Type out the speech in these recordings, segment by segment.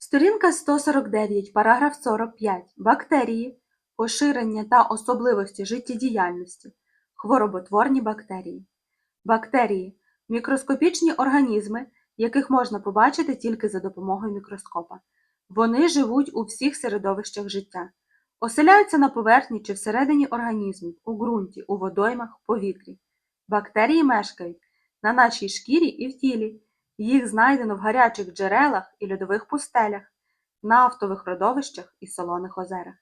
Сторінка 149, параграф 45. Бактерії. Поширення та особливості життєдіяльності. Хвороботворні бактерії. Бактерії мікроскопічні організми, яких можна побачити тільки за допомогою мікроскопа. Вони живуть у всіх середовищах життя, оселяються на поверхні чи всередині організмів, у ґрунті, у водоймах, повітрі. Бактерії мешкають на нашій шкірі і в тілі. Їх знайдено в гарячих джерелах і льодових пустелях, нафтових родовищах і солоних озерах.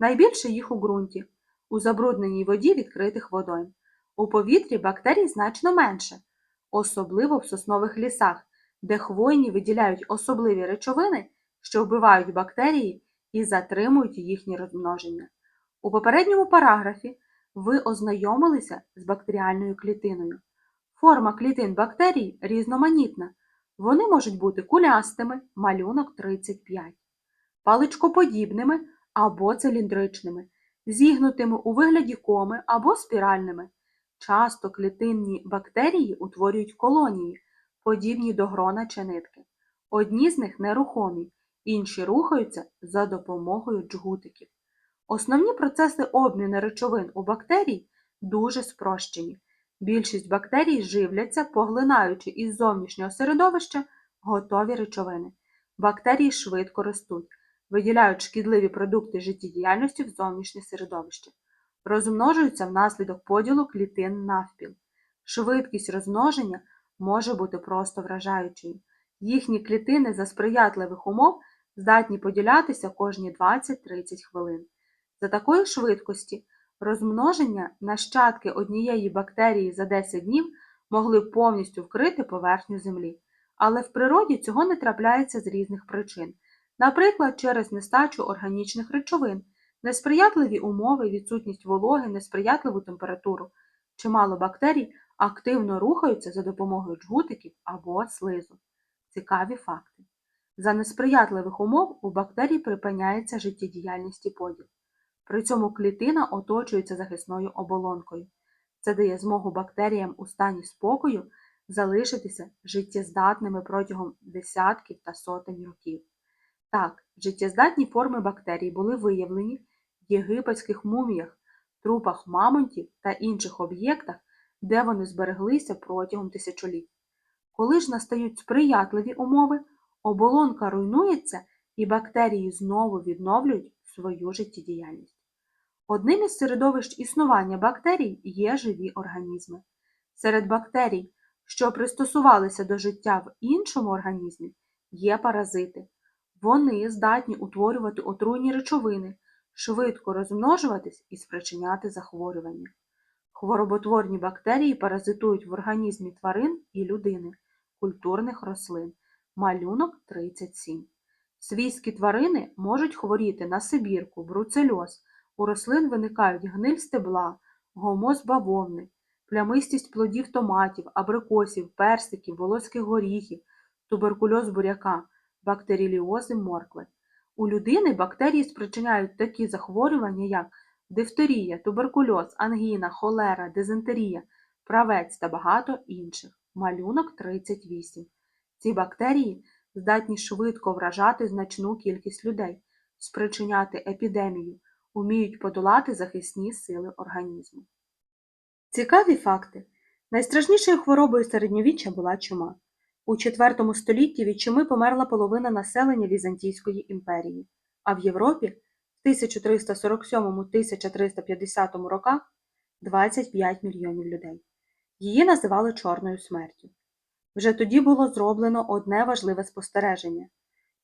Найбільше їх у ґрунті, у забрудненій воді відкритих водойм. У повітрі бактерій значно менше, особливо в соснових лісах, де хвойні виділяють особливі речовини, що вбивають бактерії і затримують їхнє розмноження. У попередньому параграфі ви ознайомилися з бактеріальною клітиною. Форма клітин бактерій різноманітна. Вони можуть бути кулястими, малюнок 35, паличкоподібними або циліндричними, зігнутими у вигляді коми або спіральними. Часто клітинні бактерії утворюють колонії, подібні до грона чи нитки. Одні з них нерухомі, інші рухаються за допомогою джгутиків. Основні процеси обміну речовин у бактерій дуже спрощені. Більшість бактерій живляться, поглинаючи із зовнішнього середовища готові речовини. Бактерії швидко ростуть, виділяють шкідливі продукти життєдіяльності в зовнішнє середовище, розмножуються внаслідок поділу клітин навпіл. Швидкість розмноження може бути просто вражаючою. Їхні клітини за сприятливих умов здатні поділятися кожні 20-30 хвилин. За такої швидкості Розмноження нащадки однієї бактерії за 10 днів могли повністю вкрити поверхню землі, але в природі цього не трапляється з різних причин, наприклад, через нестачу органічних речовин, несприятливі умови, відсутність вологи, несприятливу температуру. Чимало бактерій активно рухаються за допомогою джгутиків або слизу. Цікаві факти. За несприятливих умов у бактерій припиняється життєдіяльність і поділ. При цьому клітина оточується захисною оболонкою. Це дає змогу бактеріям у стані спокою залишитися життєздатними протягом десятків та сотень років. Так, життєздатні форми бактерій були виявлені в єгипетських муміях, трупах мамонтів та інших об'єктах, де вони збереглися протягом тисячоліть. Коли ж настають сприятливі умови, оболонка руйнується і бактерії знову відновлюють свою життєдіяльність. Одним із середовищ існування бактерій є живі організми. Серед бактерій, що пристосувалися до життя в іншому організмі, є паразити. Вони здатні утворювати отруйні речовини, швидко розмножуватись і спричиняти захворювання. Хвороботворні бактерії паразитують в організмі тварин і людини, культурних рослин. Малюнок 37. Свійські тварини можуть хворіти на сибірку, бруцельоз. У рослин виникають гниль стебла, гомоз бавовни, плямистість плодів томатів, абрикосів, персиків, волоських горіхів, туберкульоз буряка, бактеріліози моркви. У людини бактерії спричиняють такі захворювання, як дифтерія, туберкульоз, ангіна, холера, дизентерія, правець та багато інших. Малюнок 38. Ці бактерії здатні швидко вражати значну кількість людей, спричиняти епідемію уміють подолати захисні сили організму. Цікаві факти. Найстрашнішою хворобою середньовіччя була чума. У IV столітті від чуми померла половина населення Візантійської імперії, а в Європі в 1347-1350 роках 25 мільйонів людей. Її називали Чорною смертю. Вже тоді було зроблено одне важливе спостереження.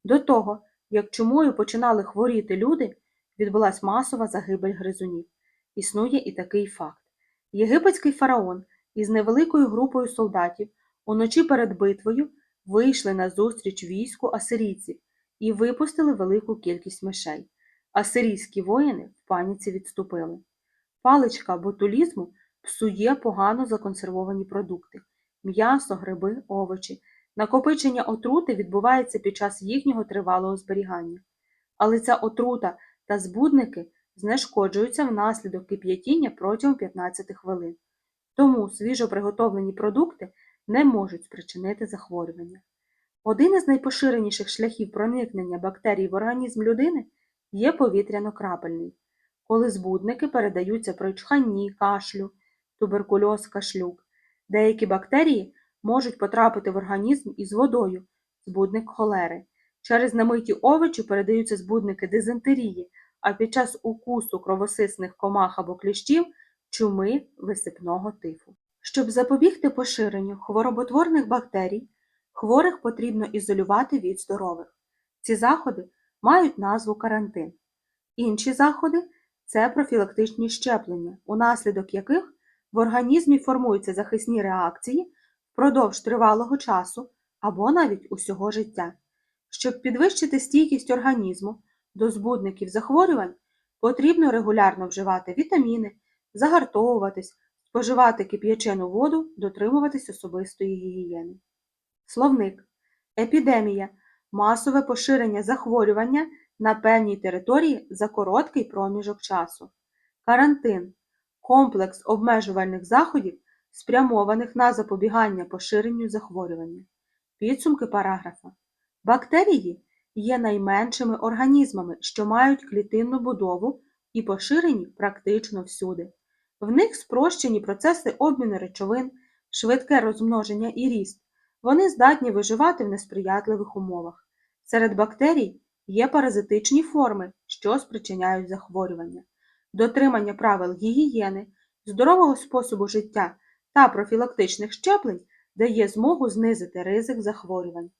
До того, як чумою починали хворіти люди, відбулась масова загибель гризунів. Існує і такий факт. Єгипетський фараон із невеликою групою солдатів уночі перед битвою вийшли на зустріч війську асирійців і випустили велику кількість мишей. Асирійські воїни в паніці відступили. Паличка ботулізму псує погано законсервовані продукти м'ясо, гриби, овочі. Накопичення отрути відбувається під час їхнього тривалого зберігання. Але ця отрута та збудники знешкоджуються внаслідок кип'ятіння протягом 15 хвилин. Тому свіжо приготовлені продукти не можуть спричинити захворювання. Один із найпоширеніших шляхів проникнення бактерій в організм людини є повітряно-крапельний, коли збудники передаються при чханні, кашлю, туберкульоз, кашлюк. Деякі бактерії можуть потрапити в організм із водою, збудник холери. Через намиті овочі передаються збудники дизентерії, а під час укусу кровосисних комах або кліщів чуми висипного тифу. Щоб запобігти поширенню хвороботворних бактерій, хворих потрібно ізолювати від здорових. Ці заходи мають назву карантин. Інші заходи це профілактичні щеплення, унаслідок яких в організмі формуються захисні реакції впродовж тривалого часу або навіть усього життя. Щоб підвищити стійкість організму до збудників захворювань, потрібно регулярно вживати вітаміни, загартовуватись, споживати кип'ячену воду, дотримуватись особистої гігієни. Словник. Епідемія масове поширення захворювання на певній території за короткий проміжок часу. Карантин комплекс обмежувальних заходів, спрямованих на запобігання поширенню захворювання. Підсумки параграфа. Бактерії є найменшими організмами, що мають клітинну будову і поширені практично всюди. В них спрощені процеси обміну речовин, швидке розмноження і ріст. Вони здатні виживати в несприятливих умовах. Серед бактерій є паразитичні форми, що спричиняють захворювання. Дотримання правил гігієни, здорового способу життя та профілактичних щеплень дає змогу знизити ризик захворювань.